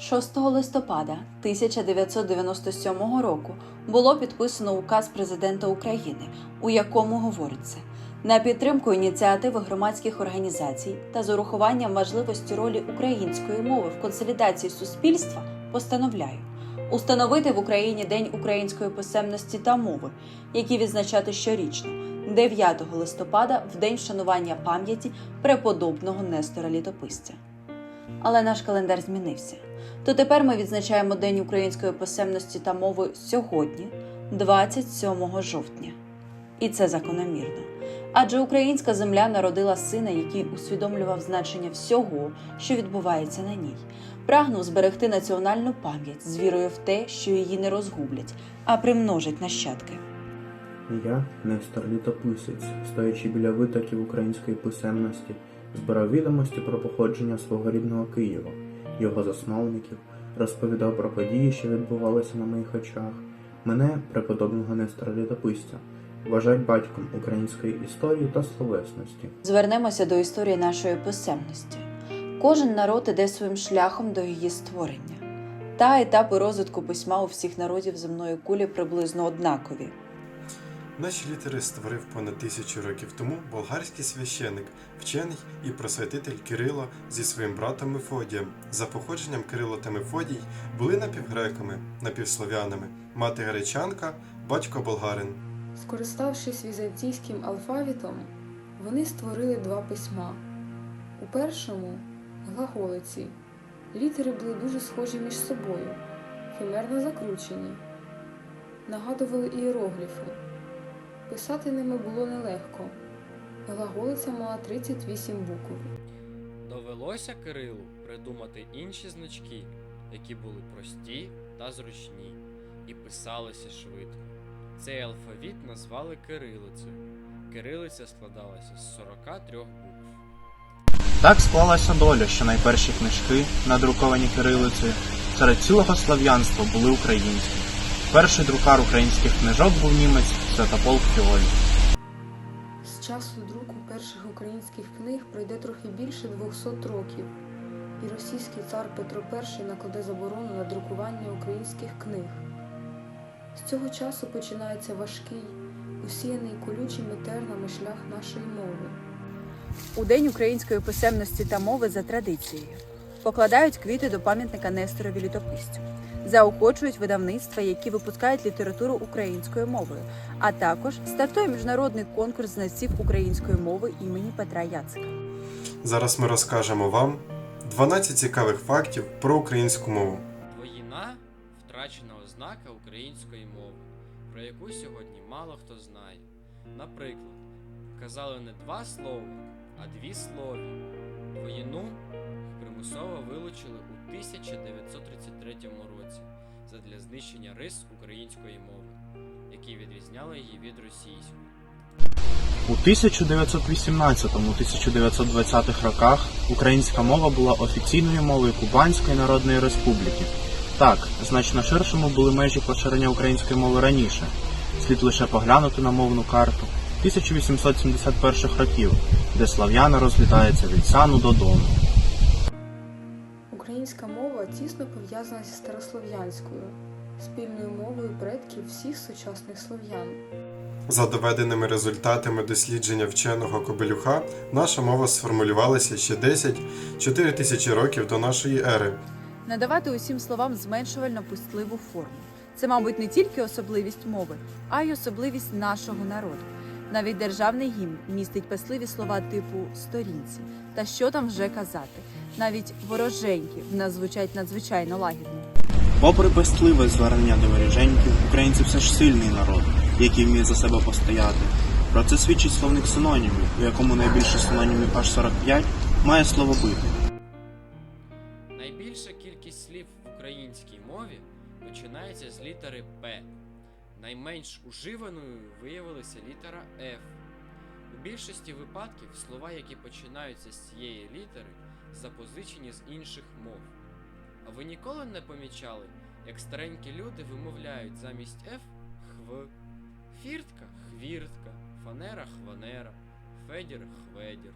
6 листопада 1997 року було підписано указ президента України, у якому говориться на підтримку ініціативи громадських організацій та з урахуванням важливості ролі української мови в консолідації суспільства постановляю установити в Україні День української писемності та мови, який відзначати щорічно 9 листопада в день вшанування пам'яті преподобного Нестора Літописця. Але наш календар змінився. То тепер ми відзначаємо День української писемності та мови сьогодні, 27 жовтня. І це закономірно. Адже українська земля народила сина, який усвідомлював значення всього, що відбувається на ній, прагнув зберегти національну пам'ять з вірою в те, що її не розгублять, а примножать нащадки. Я, Нестор Літописець, стоячи біля витоків української писемності, збирав відомості про походження свого рідного Києва, його засновників, розповідав про події, що відбувалися на моїх очах. Мене, преподобного Нестора Літописця, вважають батьком української історії та словесності. Звернемося до історії нашої писемності. Кожен народ іде своїм шляхом до її створення. Та етапи розвитку письма у всіх народів земної кулі приблизно однакові. Наші літери створив понад тисячу років тому болгарський священик, вчений і просвятитель Кирило зі своїм братом Мефодієм. За походженням Кирило та Мефодій були напівгреками, напівслов'янами, мати гречанка, батько болгарин. Скориставшись візантійським алфавітом, вони створили два письма. У першому глаголиці літери були дуже схожі між собою, химерно закручені, нагадували ієрогліфи. Писати ними було нелегко. Глаголиця мала 38 букв. Довелося Кирилу придумати інші значки, які були прості та зручні, і писалися швидко. Цей алфавіт назвали кирилицею. Кирилиця складалася з 43 букв. Так склалася доля, що найперші книжки, надруковані кирилицею, серед цілого слав'янства були українські. Перший друкар українських книжок був німець Святополк Фіолі. З часу друку перших українських книг пройде трохи більше 200 років, і російський цар Петро І накладе заборону на друкування українських книг. З цього часу починається важкий, усіяний колючими тернами шлях нашої мови. У День української писемності та мови за традицією покладають квіти до пам'ятника Несторові літописцю, заохочують видавництва, які випускають літературу українською мовою, а також стартує міжнародний конкурс знавців української мови імені Петра Яцика. Зараз ми розкажемо вам 12 цікавих фактів про українську мову. Двоїна втрачена ознака української мови, про яку сьогодні мало хто знає. Наприклад, казали не два слова, а дві слові. Двоїну примусово вилучили у 1933 році задля знищення рис української мови, які відрізняли її від російської. У 1918-1920 роках українська мова була офіційною мовою Кубанської Народної Республіки. Так, значно ширшими були межі поширення української мови раніше. Слід лише поглянути на мовну карту 1871 років, де слав'яна розлітається від Сану до Дону. Українська мова тісно пов'язана зі старослов'янською, спільною мовою предків всіх сучасних слов'ян. За доведеними результатами дослідження вченого Кобелюха, наша мова сформулювалася ще 10-4 тисячі років до нашої ери. Надавати усім словам зменшувально пустливу форму. Це, мабуть, не тільки особливість мови, а й особливість нашого народу. Навіть державний гімн містить писливі слова типу сторінці. Та що там вже казати? Навіть вороженьки в нас звучать надзвичайно лагідно. Попри пестливе звернення до воріженьків, українці все ж сильний народ, який вміє за себе постояти. Про це свідчить словник синонімів, у якому найбільше синонімів аж 45, має слово бити. Найбільша кількість слів в українській мові починається з літери П. Найменш уживаною виявилася літера F. У більшості випадків слова, які починаються з цієї літери, запозичені з інших мов. А ви ніколи не помічали, як старенькі люди вимовляють замість F хв, фіртка хвіртка, фанера хванера, федір хведір.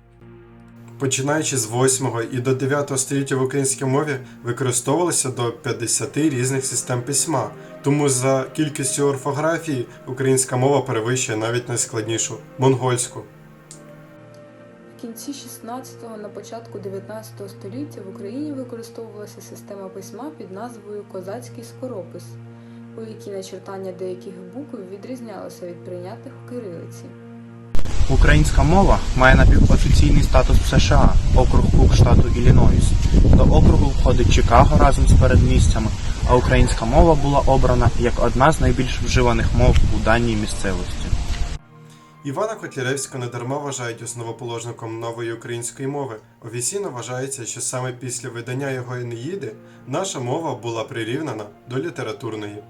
Починаючи з 8 і до 9 століття в українській мові використовувалося до 50 різних систем письма, тому за кількістю орфографії українська мова перевищує навіть найскладнішу монгольську. В кінці 16-го на початку 19 століття в Україні використовувалася система письма під назвою Козацький скоропис, у якій начертання деяких букв відрізнялося від прийнятих у кирилиці. Українська мова має напівофіційний статус США, округ Кук штату Іллінойс. До округу входить Чикаго разом з передмістями, а українська мова була обрана як одна з найбільш вживаних мов у даній місцевості. Івана Котляревського недарма вважають основоположником нової української мови. Офіційно вважається, що саме після видання його Енеїди наша мова була прирівнена до літературної.